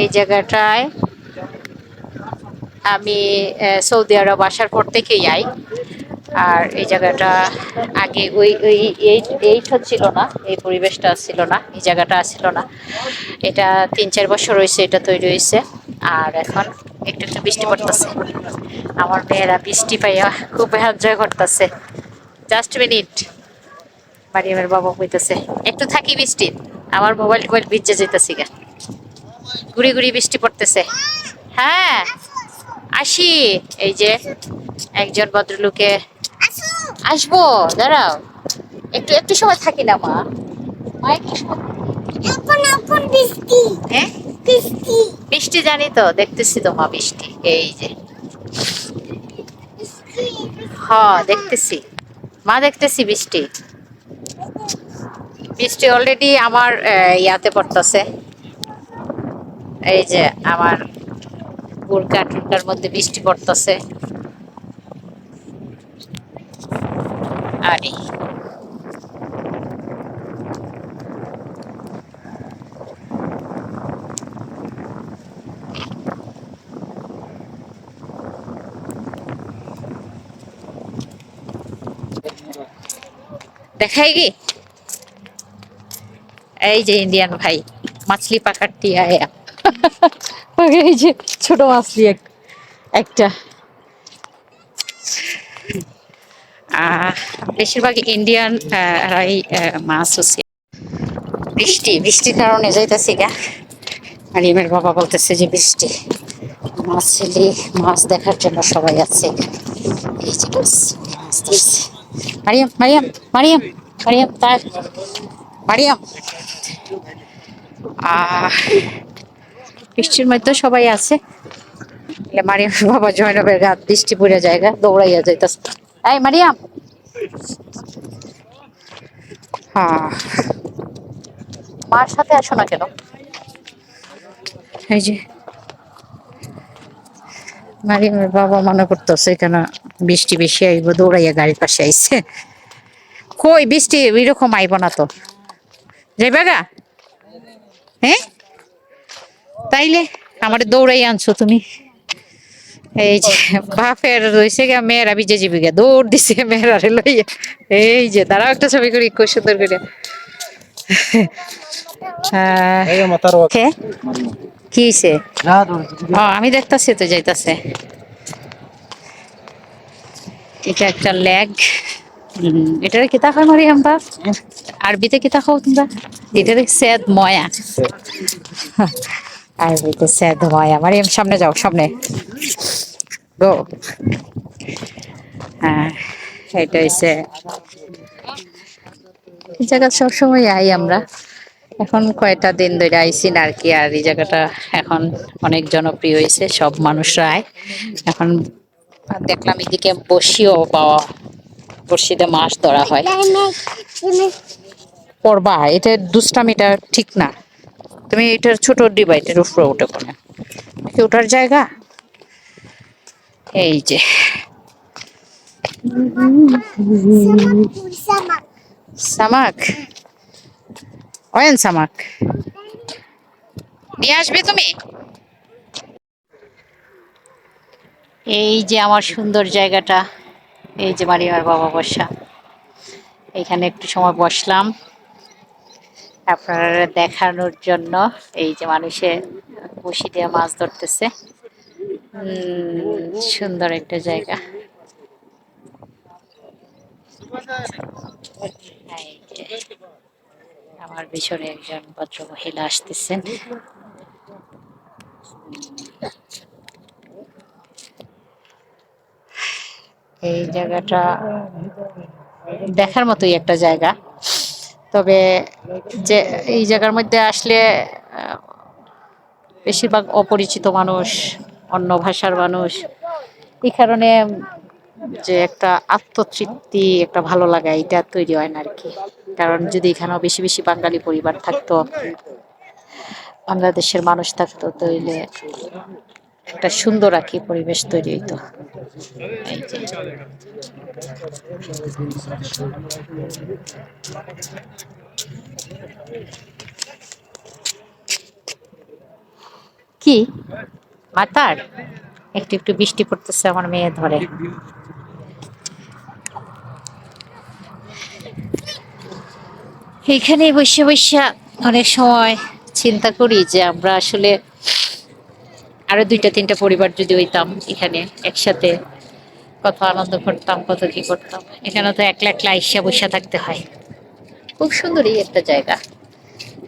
এই জায়গাটায় আমি সৌদি আরব আসার পর থেকেই যাই আর এই জায়গাটা আগে ওই ওই, এই, এইটা ছিল না, এই পরিবেশটা ছিল না, এই জায়গাটা ছিল না। এটা তিন, চার বছর হয়েছে এটা তৈরি হয়েছে। আর এখন একটু একটু বৃষ্টি পড়তেছে। আমার মেয়েরা বৃষ্টি পাইয়া খুব এনজয় করতেছে। জাস্ট মিনিট মারিয়ামের বাবা কইতেছে একটু থাকি বৃষ্টি, আমার মোবাইল টোবাইল ভিজে যেতেছি গা। গুড়ি গুড়ি বৃষ্টি পড়তেছে। হ্যাঁ আসি। এই যে একজন ভদ্রলোকে আসব দাঁড়াও। একটু একটু সময় থাকি না মা। একটু বৃষ্টি। হ্যাঁ? বৃষ্টি। বৃষ্টি জানি তো দেখতেছি তো মা বৃষ্টি। এই যে। হ্যাঁ দেখতেছি। মা দেখতেছি বৃষ্টি। বৃষ্টি অলরেডি আমার ইয়াতে পড়তেছে। এই যে আমার বুরকা টুরকার মধ্যে বৃষ্টি পড়তেছে। আরে। দেখাएगी এই যে ইন্ডিয়ান ভাই, মাছলি পাকাটি আয়া এই যে ছোট মাছলি এক- একটা। আহ, বেশিরভাগ ইন্ডিয়ান মাছ হচ্ছে। বৃষ্টি বৃষ্টির কারণে যাইতেছি গা। মারিয়ামের বাবা বলতেছে যে বৃষ্টি। মাছ ছেলে মাছ দেখার জন্য সবাই আছে। এই যে মাছ মাছ ধরছে। মারিয়াম মারিয়াম মারিয়াম মারিয়াম তার মারিয়াম। আহ বৃষ্টির মধ্যে সবাই আছে। মারিয়াম বাবা জয়নবের গাত বৃষ্টি পড়ে জায়গা, দৌড়াইয়া যাইতেছে। এই মারিয়াম হ্যাঁ। মার সাথে আসো না কেন? এই যে। মারিয়ামের বাবা মনে করতেছে, কেন বৃষ্টি বেশি আইব, দৌড়াইয়া গাড়ির পাশে আইছে। কই, বৃষ্টি এরকম আইব না তো? যাইবা গা? হ্যাঁ? তাইলে আমার দৌড়াই আনছো তুমি। এই যে বাপের রয়েছে গা মেয়েরা বিজে গা দৌড় দিছে মেয়েরা রে লইয়া। এই যে তারাও একটা ছবি করি খুব সুন্দর করে। কে? কি আমি দেখতাছি তো যাইতাছে। এটা একটা লেগ। এটার কিতা খায় মারিয়াম বাপ? আরবিতে কিতা খাও তোমরা? এটার সেদ ময়া। সেদ ময়া মারিয়াম সামনে যাও সামনে। গো। হ্যাঁ এটা হইছে। এই জায়গা সবসময় আই আমরা। এখন কয়টা দিন ধরে আইসি না আর কি আর এই জায়গাটা এখন অনেক জনপ্রিয় হয়েছে সব মানুষরা আয়। এখন দেখলাম এদিকে বসিও পাওয়া বসিতে মাছ ধরা হয়। পড়বা এটা দুষ্টামিটা ঠিক না। তুমি এটার ছোট এটার উপরে উঠে কোনে কি ওঠার জায়গা? এই যে। সামাক? অয়েন সামাক। নিয়ে আসবে তুমি? এই যে আমার সুন্দর জায়গাটা। এই যে মারিমার বাবা বসা। এখানে একটু সময় বসলাম। আপনারা দেখানোর জন্য এই যে মানুষে বসি দিয়ে মাছ ধরতেছে। সুন্দর একটা জায়গা। আমার পিছনে একজন ভদ্র মহিলা আসতেছেন। এই জায়গাটা দেখার মতোই একটা জায়গা। তবে যে এই জায়গার মধ্যে আসলে বেশিরভাগ অপরিচিত মানুষ, অন্য ভাষার মানুষ, এই কারণে যে একটা আত্মতৃপ্তি, একটা ভালো লাগা, এটা তৈরি হয় না আর কি কারণ যদি এখানেও বেশি বেশি বাঙালি পরিবার থাকতো, বাংলাদেশের মানুষ থাকতো তাইলে একটা সুন্দর আর কি পরিবেশ তৈরি হইতো। এই যে কি? মাতার একটু একটু বৃষ্টি পড়তেছে আমার মেয়ে ধরে। এখানে বসে বসে অনেক সময় চিন্তা করি যে আমরা আসলে আরও দুইটা, তিনটা পরিবার যদি হইতাম এখানে একসাথে কত আনন্দ করতাম, কত কি করতাম। এখানে তো একলা একলা আইসা বসে থাকতে হয়। খুব সুন্দর এই একটা জায়গা।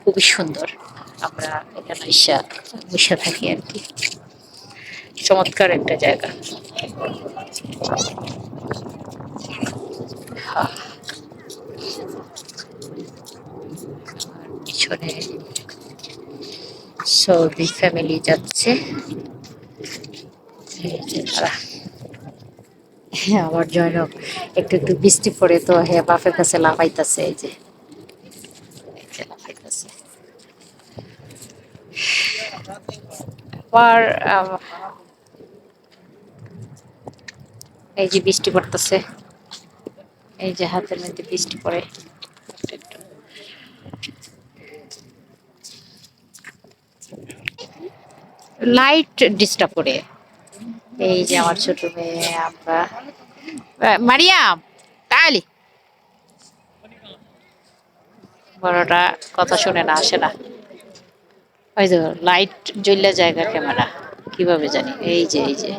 খুবই সুন্দর। আমরা এখানে আইসা বসে থাকি আর কি। চমৎকার একটা জায়গা। পিছনে সৌদি ফ্যামিলি যাচ্ছে। তারা। হ্যাঁ আমার জয়নব একটু একটু বৃষ্টি পড়ে তো হ্যাঁ বাপের কাছে লাফাইতেছে, এই যে। আবার এই যে বৃষ্টি পড়তেছে। এই যে হাতের মধ্যে বৃষ্টি পড়ে একটু একটু। লাইট ডিস্টার্ব করে। এই যে আমার ছোট মেয়ে, আমরা। মারিয়াম তাহলে। বড়টা কথা শুনে না, আসে না। ওই তো লাইট জ্বললে জায়গা ক্যামেরা, কীভাবে জানি? এই যে এই যে।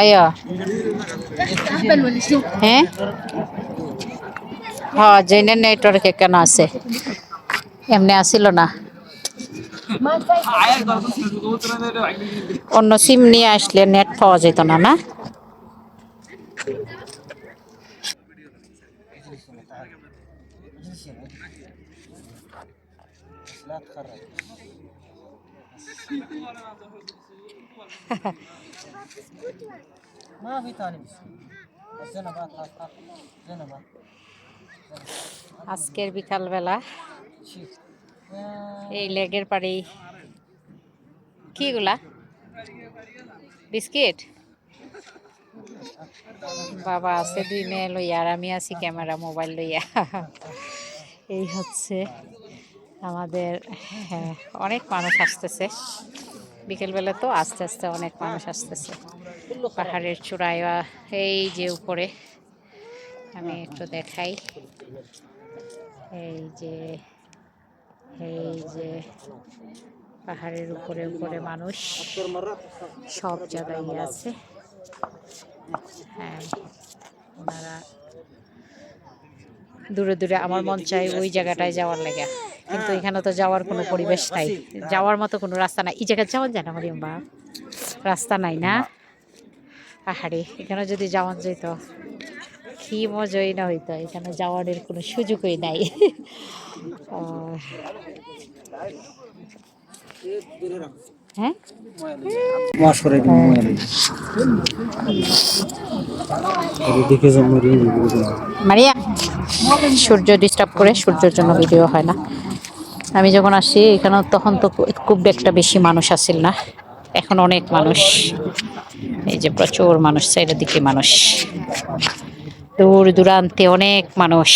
আয়া। হ্যাঁ হ্যাঁ জেনে নেটওয়ার্কে কেন আছে? এমনি আসিল না। অন্য সিম নিয়ে আসলে নেট পাওয়া যেত না না? ما في ثاني بس الزنبات هاك هاك زنبات আজকের বিকালবেলা شيف এই লেগের পাড়ি কিগুলা বিস্কিট বাবা আছে দুই মেয়ে লইয়া আর আমি আছি ক্যামেরা মোবাইল লইয়া এই হচ্ছে আমাদের হ্যাঁ, অনেক মানুষ আসতেছে বিকেলবেলা তো আস্তে আস্তে অনেক মানুষ আসতেছে। পাহাড়ের চূড়ায় এই যে উপরে। আমি একটু দেখাই। এই যে এই যে পাহাড়ের উপরে উপরে মানুষ সব জায়গায় আছে। হ্যাঁ ওনারা দূরে দূরে আমার মন চাই ওই জায়গাটায় যাওয়ার লাগে। কিন্তু এখানে তো যাওয়ার কোনো পরিবেশ নাই। যাওয়ার মতো কোনো রাস্তা নাই। এই জায়গায় যাওয়া যায় না মরিয়ম বা রাস্তা নাই না? পাহাড়ে এখানে যদি যাওয়া যেত কি মজাই না হইতো। এখানে যাওয়ার কোনো সুযোগই নাই। হ্যাঁ? মারিয়া। সূর্য ডিস্টার্ব করে, সূর্যের জন্য ভিডিও হয় না। আমি যখন আসি এখানে তখন তো খুব একটা বেশি মানুষ আসছিল না। এখন অনেক মানুষ। এই যে প্রচুর মানুষ সাইডের দিকে মানুষ। দূর দূরান্তে অনেক মানুষ।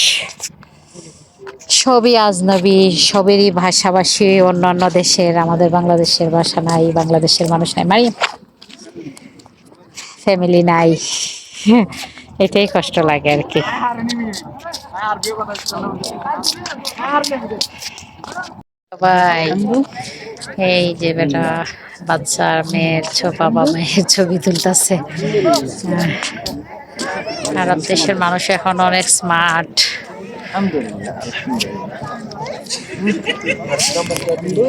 সবই আজনবী, সবেরই ভাষাভাষী, অন্যান্য দেশের, আমাদের বাংলাদেশের ভাষা নাই, বাংলাদেশের মানুষ নাই। মারিয়া ফ্যামিলি নাই। এটাই কষ্ট লাগে আর কি। সবাই, এই যে বেটা বাচ্চা মেয়ের ছ- বাবা মেয়ের ছবি তুলতেছে। আরব দেশের মানুষ এখন অনেক স্মার্ট দিদিকে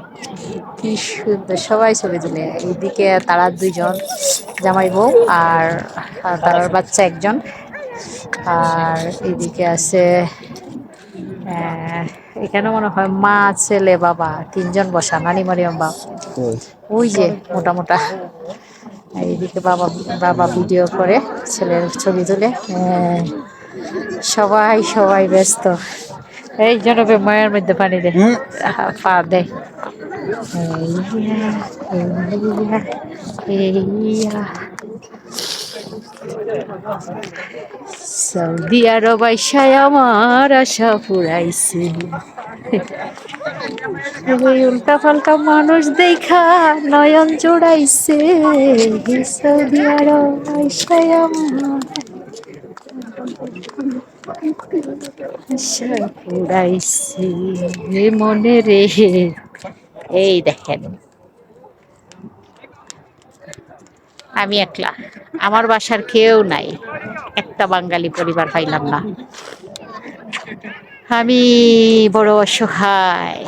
কি সুন্দর সবাই ছবি তুলে এইদিকে তারা দুইজন জামাই বউ আর তার বাচ্চা একজন। আর এদিকে আছে এখানে মনে হয় মা ছেলে বাবা তিনজন বসা নানি মারিয়াম বাপ। ওই। যে মোটা মোটা এইদিকে বাবা বাবা ভিডিও করে ছেলের ছবি তুলে। হ্যাঁ, সবাই সবাই ব্যস্ত। এই জনবে মায়ের মধ্যে পানি দে। পা দে। সৌদি আরব আইসায় আমার আশা ফুরাইছে। উল্টা পাল্টা মানুষ দেখা নয়ন জোড়াইছে। সৌদি আরব আইসায় আমার মনে রে। এই দেখেন। আমি একলা। আমার বাসার কেউ নাই। একটা বাঙালি পরিবার পাইলাম না। আমি বড় অসহায়।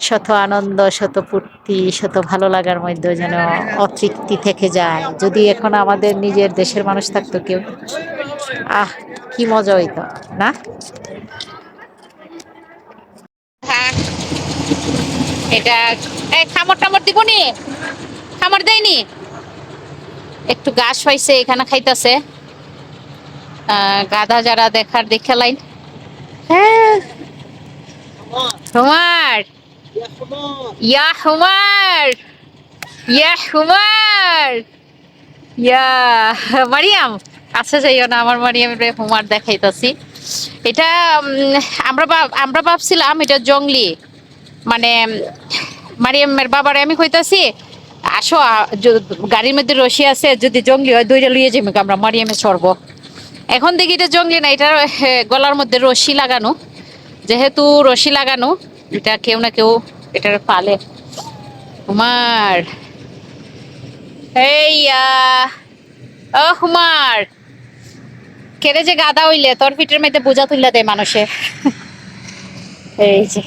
শত আনন্দ, শত ফুর্তি, শত ভালো লাগার মধ্যে যেন অতৃপ্তি থেকে যায়। যদি এখন আমাদের নিজের দেশের মানুষ থাকতো কেউ। আহ কি মজা হইতো, না? হ্যাঁ। এটা এই খামর টামর দিবনি? খামর দেয়নি? একটু পাইছে এখানে খাইতাছে। গাধা যারা দেখার দেখে লাইন। হ্যাঁ। হুমার। ইয়া হুমার। ইয়া হুমার। ইয়া মারিয়াম। আচ্ছা যাইও না আমার মারিয়ামের হুমার দেখাইতাছি। এটা আমরা আমরা ভাবছিলাম এটা জঙ্গলি মানে মারিয়ামের বাবারে আমি কইতাছি আসো গাড়ির মধ্যে রশি আছে যদি জঙ্গলি হয় দুইটা লইয়ে যাব আমরা মারিয়ামে চড়বো। এখন দেখি এটা জঙ্গলি না এটা গলার মধ্যে রশি লাগানো। যেহেতু রশি লাগানো এটা কেউ না কেউ এটার পালে। হুমার। এই আহ, ও হুমার! কেড়ে যে গাদা হইলে তোর পিঠের মেয়েতে বোঝা তুললা দেয় মানুষে। এই যে।